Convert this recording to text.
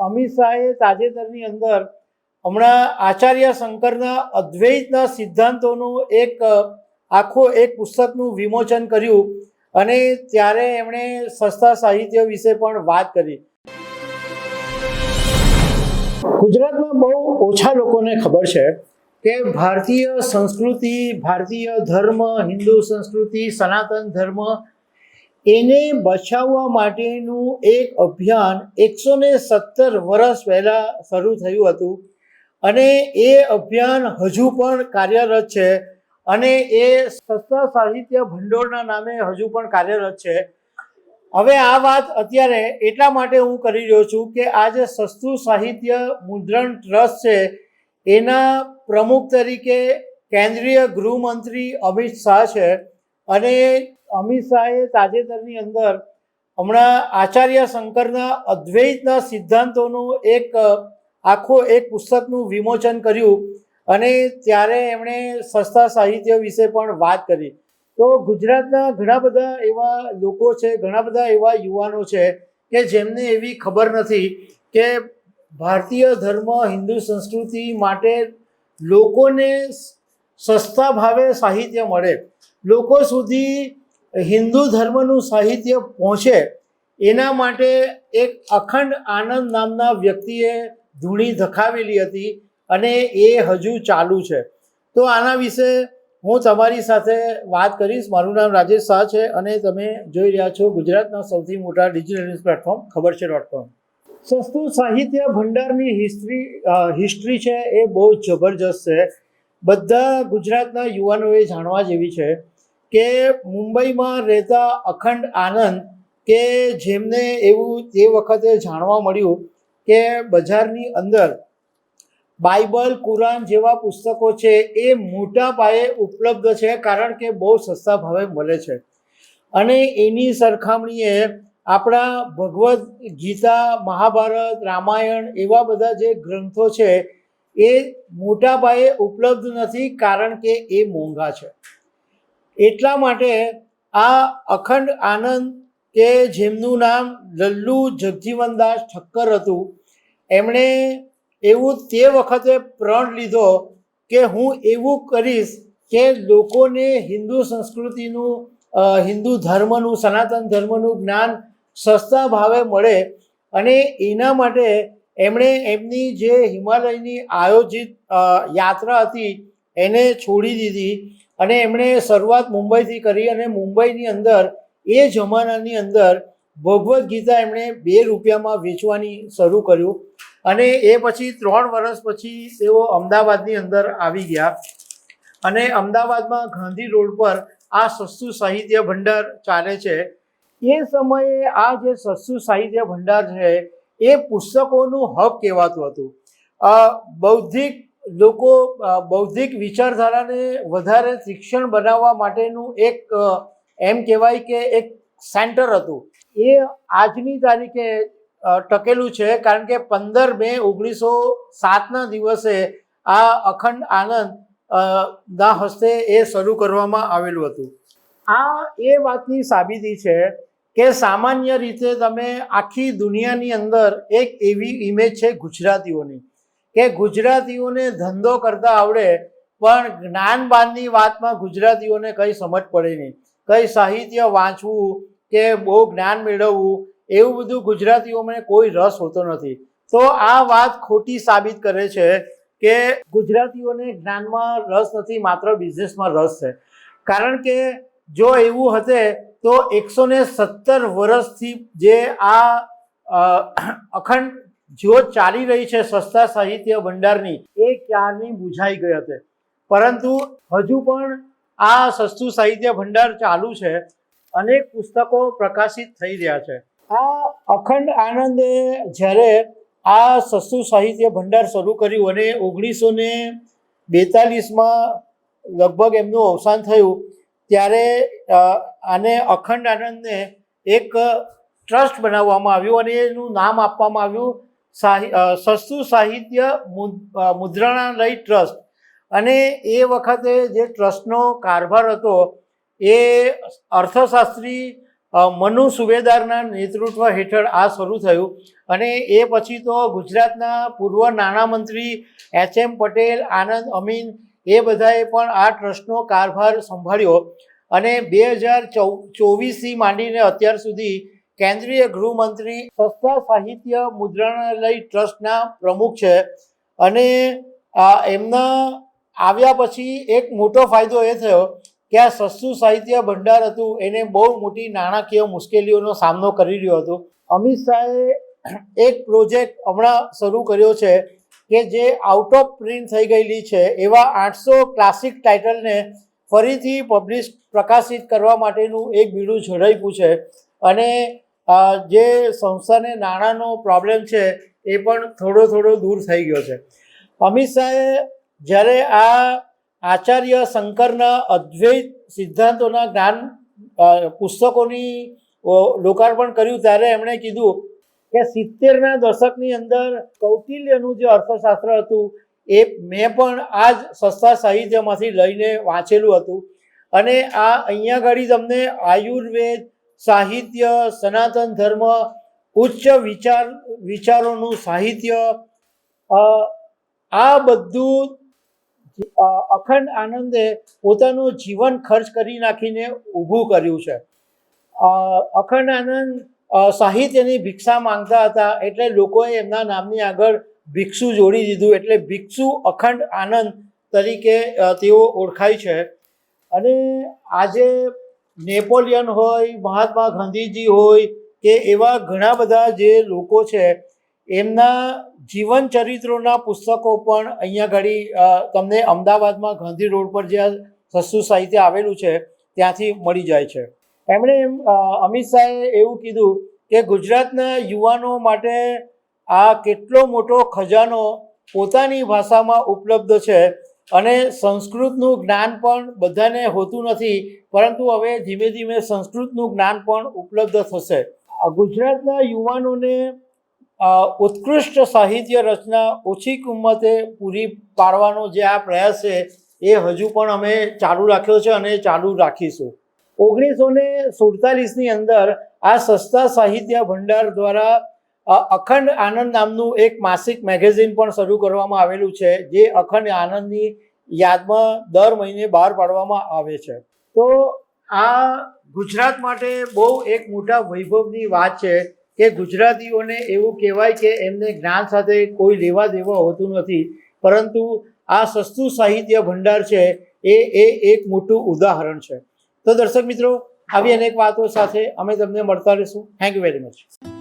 અમિત શાહે તાજેતરની અંદર હમણાં આચાર્ય શંકરના અદ્વૈતના સિદ્ધાંતોનું એક આખો એક પુસ્તકનું વિમોચન કર્યું અને ત્યારે એમણે સસ્તા સાહિત્ય વિશે પણ વાત કરી. ગુજરાતમાં બહુ ઓછા લોકોને ખબર છે કે ભારતીય સંસ્કૃતિ, ભારતીય ધર્મ, હિન્દુ સંસ્કૃતિ, સનાતન ધર્મ એને બચાવવા માટેનું એક અભિયાન એકસો ને સત્તર વર્ષ પહેલાં શરૂ થયું હતું. અને એ અભિયાન હજુ પણ કાર્યરત છે અને એ સસ્તા સાહિત્ય ભંડોળના નામે હજુ પણ કાર્યરત છે. હવે આ વાત અત્યારે એટલા માટે હું કરી રહ્યો છું કે આ જે સસ્તું સાહિત્ય મુદ્રણ ટ્રસ્ટ છે, એના પ્રમુખ તરીકે કેન્દ્રીય ગૃહમંત્રી અમિત શાહ છે અને અમિત શાહે તાજેતરની અંદર હમણાં આચાર્ય શંકરના અદ્વૈતના સિદ્ધાંતોનું એક, આખો એક પુસ્તકનું વિમોચન કર્યું અને ત્યારે એમણે સસ્તા સાહિત્ય વિશે પણ વાત કરી. તો ગુજરાતના ઘણા બધા એવા લોકો છે, ઘણા બધા એવા યુવાનો છે કે જેમને એવી ખબર નથી કે ભારતીય ધર્મ, હિન્દુ સંસ્કૃતિ માટે લોકોને સસ્તા ભાવે સાહિત્ય મળે. લોકો સુધી હિન્દુ ધર્મનું સાહિત્ય પહોંચે, એના માટે એક અખંડ આનંદ નામના વ્યક્તિએ ધૂણી ધખાવેલી હતી અને એ હજુ ચાલુ છે. તો આના વિશે હું તમારી સાથે વાત કરીશ. મારું નામ રાજેશ શાહ છે અને તમે જોઈ રહ્યા છો ગુજરાતના સૌથી મોટા ડિજિટલ ન્યૂઝ પ્લેટફોર્મ ખબર છે ડોટ કોમ સસ્તું સાહિત્ય ભંડારની હિસ્ટ્રી હિસ્ટ્રી છે એ બહુ જબરજસ્ત છે. બધા ગુજરાતના યુવાનોએ જાણવા જેવી છે કે મુંબઈમાં રહેતા અખંડ આનંદ કે જેમને એવું તે વખતે જાણવા મળ્યું કે બજારની અંદર બાઇબલ, કુરાન જેવા પુસ્તકો છે એ મોટા પાયે ઉપલબ્ધ છે કારણ કે બહુ સસ્તા ભાવે મળે છે. અને એની સરખામણીએ આપણા ભગવદ્ ગીતા, મહાભારત, રામાયણ એવા બધા જે ગ્રંથો છે એ મોટા પાયે ઉપલબ્ધ નથી કારણ કે એ મોંઘા છે. એટલા માટે આ અખંડ આનંદ કે જેમનું નામ લલ્લુ જગજીવનદાસ ઠક્કર હતું, એમણે એવું તે વખતે પ્રણ લીધો કે હું એવું કરીશ કે લોકોને હિન્દુ સંસ્કૃતિનું હિન્દુ ધર્મનું, સનાતન ધર્મનું જ્ઞાન સસ્તા ભાવે મળે અને એના માટે એમણે એમની જે હિમાલયની આયોજિત યાત્રા હતી એને છોડી દીધી. અને એમણે શરૂઆત મુંબઈથી કરી અને મુંબઈની અંદર એ જમાનાની અંદર ભગવદ્ ગીતા એમણે બે રૂપિયામાં વેચવાની શરૂ કર્યું. અને એ પછી ત્રણ વર્ષ પછી તેઓ અમદાવાદની અંદર આવી ગયા. અને અમદાવાદમાં ગાંધી રોડ પર આ સસ્તું સાહિત્ય ભંડાર ચાલે છે. એ સમયે આ જે સસ્તું સાહિત્ય ભંડાર છે, એ પુસ્તકોનું હબ કહેવાતું હતું. બૌદ્ધિક લોકો બૌદ્ધિક વિચારધારાને વધારે શિક્ષણ બનાવવા માટેનું એક એમ કહેવાય કે એક સેન્ટર હતું. એ આજની તારીખે ટકેલું છે કારણ કે પંદર મે ઓગણીસો સાતના દિવસે આ અખંડ આનંદ ના હસ્તે એ શરૂ કરવામાં આવેલું હતું. આ એ વાતની સાબિતી છે કે સામાન્ય રીતે તમે આખી દુનિયાની અંદર એક એવી ઇમેજ છે ગુજરાતીઓની. કે ગુજરાતીઓને ધંધો કરતા આવડે, પણ જ્ઞાન બાનની વાતમાં ગુજરાતીઓને કંઈ સમજ પડે નહીં. કંઈ સાહિત્ય વાંચવું કે બહુ જ્ઞાન મેળવવું, એવું બધું ગુજરાતીઓમાં કોઈ રસ હોતો નથી. તો આ વાત ખોટી સાબિત કરે છે કે ગુજરાતીઓને જ્ઞાનમાં રસ નથી, માત્ર બિઝનેસમાં રસ છે. કારણ કે જો એવું હતે, તો એકસો ને સત્તર વર્ષથી જે આ અખંડ જ્યોત ચાલી રહી છે સસ્તા સાહિત્ય ભંડારની, એ ક્યારની બુઝાઈ ગઈ હતી. પરંતુ હજુ પણ આ સસ્તું સાહિત્ય ભંડાર ચાલુ છે. અનેક પુસ્તકો પ્રકાશિત થઈ રહ્યા છે. આ અખંડ આનંદે જ્યારે આ સસ્તું સાહિત્ય ભંડાર શરૂ કર્યું અને ઓગણીસો ને બેતાલીસમાં લગભગ એમનું અવસાન થયું, ત્યારે આને અખંડ આનંદને એક ટ્રસ્ટ બનાવવામાં આવ્યું અને એનું નામ આપવામાં આવ્યું સસ્તું સાહિત્ય મુદ્રણાલય ટ્રસ્ટ. અને એ વખતે જે ટ્રસ્ટનો કારભાર હતો, એ અર્થશાસ્ત્રી મનુ સુબેદારના નેતૃત્વ હેઠળ આ શરૂ થયું. અને એ પછી તો ગુજરાતના પૂર્વ નાણામંત્રી એચ એમ પટેલ, આનંદ અમીન, એ બધાએ પણ આ ટ્રસ્ટનો કારભાર સંભાળ્યો. અને બે હજાર ચોવીસથી માંડીને અત્યાર સુધી કેન્દ્રીય ગૃહમંત્રી સસ્તા સાહિત્ય મુદ્રણાલય ટ્રસ્ટના પ્રમુખ છે. અને એમના આવ્યા પછી એક મોટો ફાયદો એ થયો કે આ સસ્તું સાહિત્ય ભંડાર હતું. એને બહુ મોટી નાણાકીય મુશ્કેલીઓનો સામનો કરી રહ્યો હતો. અમિત શાહે એક પ્રોજેક્ટ હમણાં શરૂ કર્યો છે કે જે આઉટ ઓફ પ્રિન્ટ થઈ ગયેલી છે. એવા આઠસો ક્લાસિક ટાઇટલને ફરીથી પબ્લિશ પ્રકાશિત કરવા માટેનું એક બીડું ઝડપ્યું છે. અને જે સંસ્થાને નાણાંનો પ્રોબ્લેમ છે, એ પણ થોડો થોડો દૂર થઈ ગયો છે. અમિત શાહે જ્યારે આ આચાર્ય શંકરના અદ્વૈત સિદ્ધાંતોના જ્ઞાન પુસ્તકોની લોકાર્પણ કર્યું ત્યારે એમણે કીધું કે સિત્તેરના દશકની અંદર કૌટિલ્યનું જે અર્થશાસ્ત્ર હતું, એ મેં પણ આ જ સસ્તા સાહિત્યમાંથી લઈને વાંચેલું હતું. અને આ અહીંયા આગળ તમને આયુર્વેદ સાહિત્ય, સનાતન ધર્મ, ઉચ્ચ વિચાર, વિચારોનું સાહિત્ય આ બધું અખંડ આનંદે પોતાનું જીવન ખર્ચ કરી નાખીને ઊભું કર્યું છે. અખંડ આનંદ સાહિત્યની ભિક્ષા માંગતા હતા એટલે લોકોએ એમના નામની આગળ ભિક્ષુ જોડી દીધું એટલે ભિક્ષુ અખંડ આનંદ તરીકે તેઓ ઓળખાય છે. અને આજે નેપોલિયન હોય, મહાત્મા ગાંધીજી હોય કે એવા ઘણા બધા જે લોકો છે, એમના જીવન ચરિત્રોના પુસ્તકો પણ અહીંયા ઘડી તમને અમદાવાદમાં ગાંધી રોડ પર જ્યાં સસ્તું સાહિત્ય આવેલું છે, ત્યાંથી મળી જાય છે. એમણે એમ અમિત શાહે એવું કીધું કે ગુજરાતના યુવાનો માટે આ કેટલો મોટો ખજાનો પોતાની ભાષામાં ઉપલબ્ધ છે અને સંસ્કૃતનું જ્ઞાન પણ બધાને હોતું નથી, પરંતુ હવે ધીમે ધીમે સંસ્કૃતનું જ્ઞાન પણ ઉપલબ્ધ થશે. ગુજરાતના યુવાનોને ઉત્કૃષ્ટ સાહિત્ય રચના ઓછી કિંમતે પૂરી પાડવાનો જે આ પ્રયાસ છે, એ હજુ પણ અમે ચાલુ રાખ્યો છે અને ચાલુ રાખીશું. ઓગણીસો ને સુડતાલીસની અંદર આ સસ્તા સાહિત્ય ભંડાર દ્વારા અખંડ આનંદ નામનું એક માસિક મેગેઝિન પણ શરૂ કરવામાં આવેલું છે, જે અખંડ આનંદની યાદમાં દર મહિને બહાર પાડવામાં આવે છે. તો આ ગુજરાત માટે બહુ એક મોટા વૈભવની વાત છે કે ગુજરાતીઓને એવું કહેવાય કે એમને જ્ઞાન સાથે કોઈ લેવા દેવા હોતું નથી, પરંતુ આ સસ્તું સાહિત્ય ભંડાર છે એ એ એક મોટું ઉદાહરણ છે. તો દર્શક મિત્રો, આવી અનેક વાતો સાથે અમે તમને મળતા રહીશું. Thank you very much